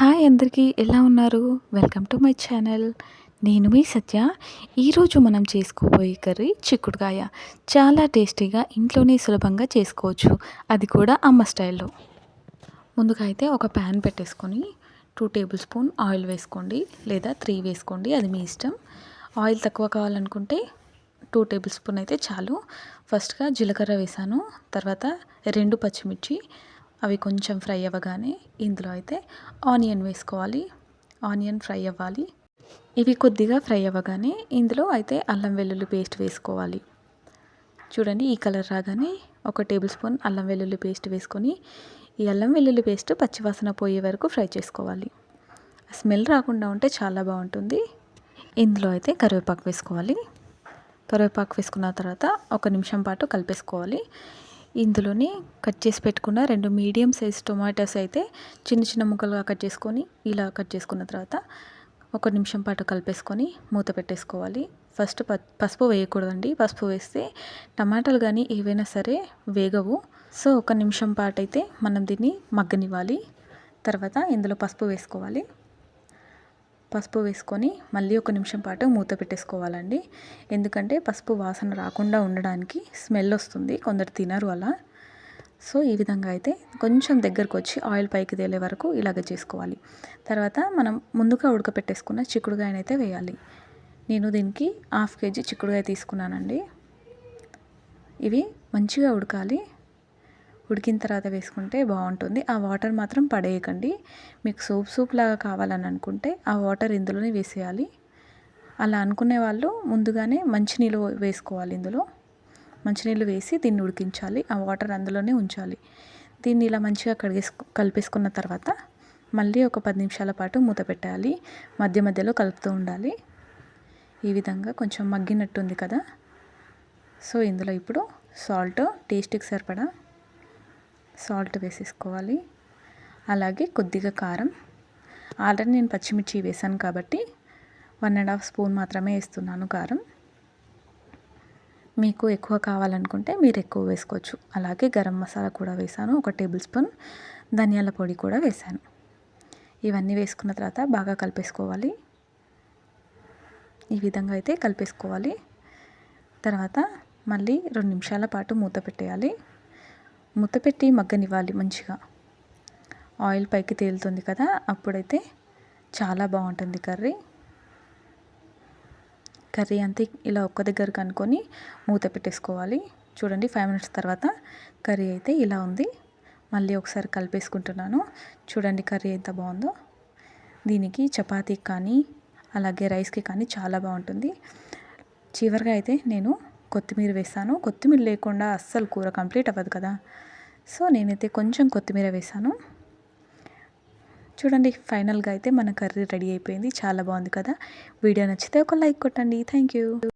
Hi అందరికీ ఎలా ఉన్నారు? Welcome to my channel. నేను మీ సత్య. ఈరోజు మనం చేసుకోబోయే కర్రీ చిక్కుడుకాయ. చాలా టేస్టీగా ఇంట్లోనే సులభంగా చేసుకోవచ్చు. అది కూడా అమ్మ స్టైల్లో. ముందుగా అయితే ఒక ప్యాన్ పెట్టేసుకొని టూ టేబుల్ స్పూన్ ఆయిల్ వేసుకోండి. లేదా త్రీ వేసుకోండి అది మీ ఇష్టం. ఆయిల్ తక్కువ కావాలనుకుంటే టూ టేబుల్ స్పూన్ అయితే చాలు. ఫస్ట్గా జీలకర్ర వేసాను. తర్వాత రెండు పచ్చిమిర్చి అవి కొంచెం ఫ్రై అవ్వగానే ఇందులో అయితే ఆనియన్ వేసుకోవాలి. ఆనియన్ ఫ్రై అవ్వాలి. ఇవి కొద్దిగా ఫ్రై అవ్వగానే ఇందులో అయితే అల్లం వెల్లుల్లి పేస్ట్ వేసుకోవాలి. చూడండి ఈ కలర్ రాగానే ఒక టేబుల్ స్పూన్ అల్లం వెల్లుల్లి పేస్ట్ వేసుకొని ఈ అల్లం వెల్లుల్లి పేస్ట్ పచ్చివాసన పోయే వరకు ఫ్రై చేసుకోవాలి. స్మెల్ రాకుండా ఉంటే చాలా బాగుంటుంది. ఇందులో అయితే కరివేపాకు వేసుకోవాలి. కరివేపాకు వేసుకున్న తర్వాత ఒక నిమిషం పాటు కలిపేసుకోవాలి. ఇందులోనే కట్ చేసి పెట్టుకున్న రెండు మీడియం సైజ్ టొమాటోస్ అయితే చిన్న చిన్న ముక్కలుగా కట్ చేసుకొని ఇలా కట్ చేసుకున్న తర్వాత ఒక నిమిషం పాటు కలిపేసుకొని మూత పెట్టేసుకోవాలి. ఫస్ట్ పసుపు వేయకూడదండి. పసుపు వేస్తే టమాటాలు కానీ ఏవైనా సరే వేగవు. సో ఒక నిమిషం పాటు అయితే మనం దీన్ని మగ్గనివ్వాలి. తర్వాత ఇందులో పసుపు వేసుకోవాలి. పసుపు వేసుకొని మళ్ళీ ఒక నిమిషం పాటు మూత పెట్టేసుకోవాలండి. ఎందుకంటే పసుపు వాసన రాకుండా ఉండడానికి స్మెల్ వస్తుంది కొందరు తినరు అలా. సో ఈ విధంగా అయితే కొంచెం దగ్గరకు వచ్చి ఆయిల్ పైకి తేలే వరకు ఇలాగ చేసుకోవాలి. తర్వాత మనం ముందుగా ఉడకపెట్టేసుకున్న చిక్కుడుగాయనైతే వేయాలి. నేను దీనికి హాఫ్ కేజీ చిక్కుడుగాయ తీసుకున్నానండి. ఇవి మంచిగా ఉడకాలి. ఉడికిన తర్వాత వేసుకుంటే బాగుంటుంది. ఆ వాటర్ మాత్రం పడేయకండి. మీకు సూప్ సూప్ లాగా కావాలని అనుకుంటే ఆ వాటర్ ఇందులోనే వేసేయాలి. అలా అనుకునే వాళ్ళు ముందుగానే మంచినీళ్ళు వేసుకోవాలి ఇందులో. మంచినీళ్ళు వేసి దీన్ని ఉడికించాలి. ఆ వాటర్ అందులోనే ఉంచాలి. దీన్ని ఇలా మంచిగా కడిగేసు కలిపేసుకున్న తర్వాత మళ్ళీ ఒక పది నిమిషాల పాటు మూత పెట్టాలి. మధ్య మధ్యలో కలుపుతూ ఉండాలి. ఈ విధంగా కొంచెం మగ్గినట్టుంది కదా. సో ఇందులో ఇప్పుడు సాల్ట్ టేస్ట్కి సరిపడా సాల్ట్ వేసేసుకోవాలి. అలాగే కొద్దిగా కారం. ఆల్రెడీ నేను పచ్చిమిర్చి వేసాను కాబట్టి వన్ అండ్ హాఫ్ స్పూన్ మాత్రమే వేస్తున్నాను కారం. మీకు ఎక్కువ కావాలనుకుంటే మీరు ఎక్కువ వేసుకోవచ్చు. అలాగే గరం మసాలా కూడా వేసాను. ఒక టేబుల్ స్పూన్ ధనియాల పొడి కూడా వేసాను. ఇవన్నీ వేసుకున్న తర్వాత బాగా కలిపేసుకోవాలి. ఈ విధంగా అయితే కలిపేసుకోవాలి. తర్వాత మళ్ళీ రెండు నిమిషాల పాటు మూత పెట్టేయాలి. మూత పెట్టి మగ్గనివ్వాలి మంచిగా. ఆయిల్ పైకి తేలుతుంది కదా అప్పుడైతే చాలా బాగుంటుంది కర్రీ. కర్రీ అంతా ఇలా ఒక్క దగ్గర కనుక్కొని మూత పెట్టేసుకోవాలి. చూడండి ఫైవ్ మినిట్స్ తర్వాత కర్రీ అయితే ఇలా ఉంది. మళ్ళీ ఒకసారి కలిపేసుకుంటున్నాను. చూడండి కర్రీ ఎంత బాగుందో. దీనికి చపాతీకి కానీ అలాగే రైస్కి కానీ చాలా బాగుంటుంది. చివరిగా అయితే నేను కొత్తిమీర వేసాను. కొత్తిమీర లేకుండా అస్సలు కూర కంప్లీట్ అవ్వదు కదా. సో నేనైతే కొంచెం కొత్తిమీర వేసాను. చూడండి ఫైనల్గా అయితే మన కర్రీ రెడీ అయిపోయింది. చాలా బాగుంది కదా. వీడియో నచ్చితే ఒక లైక్ కొట్టండి. Thank you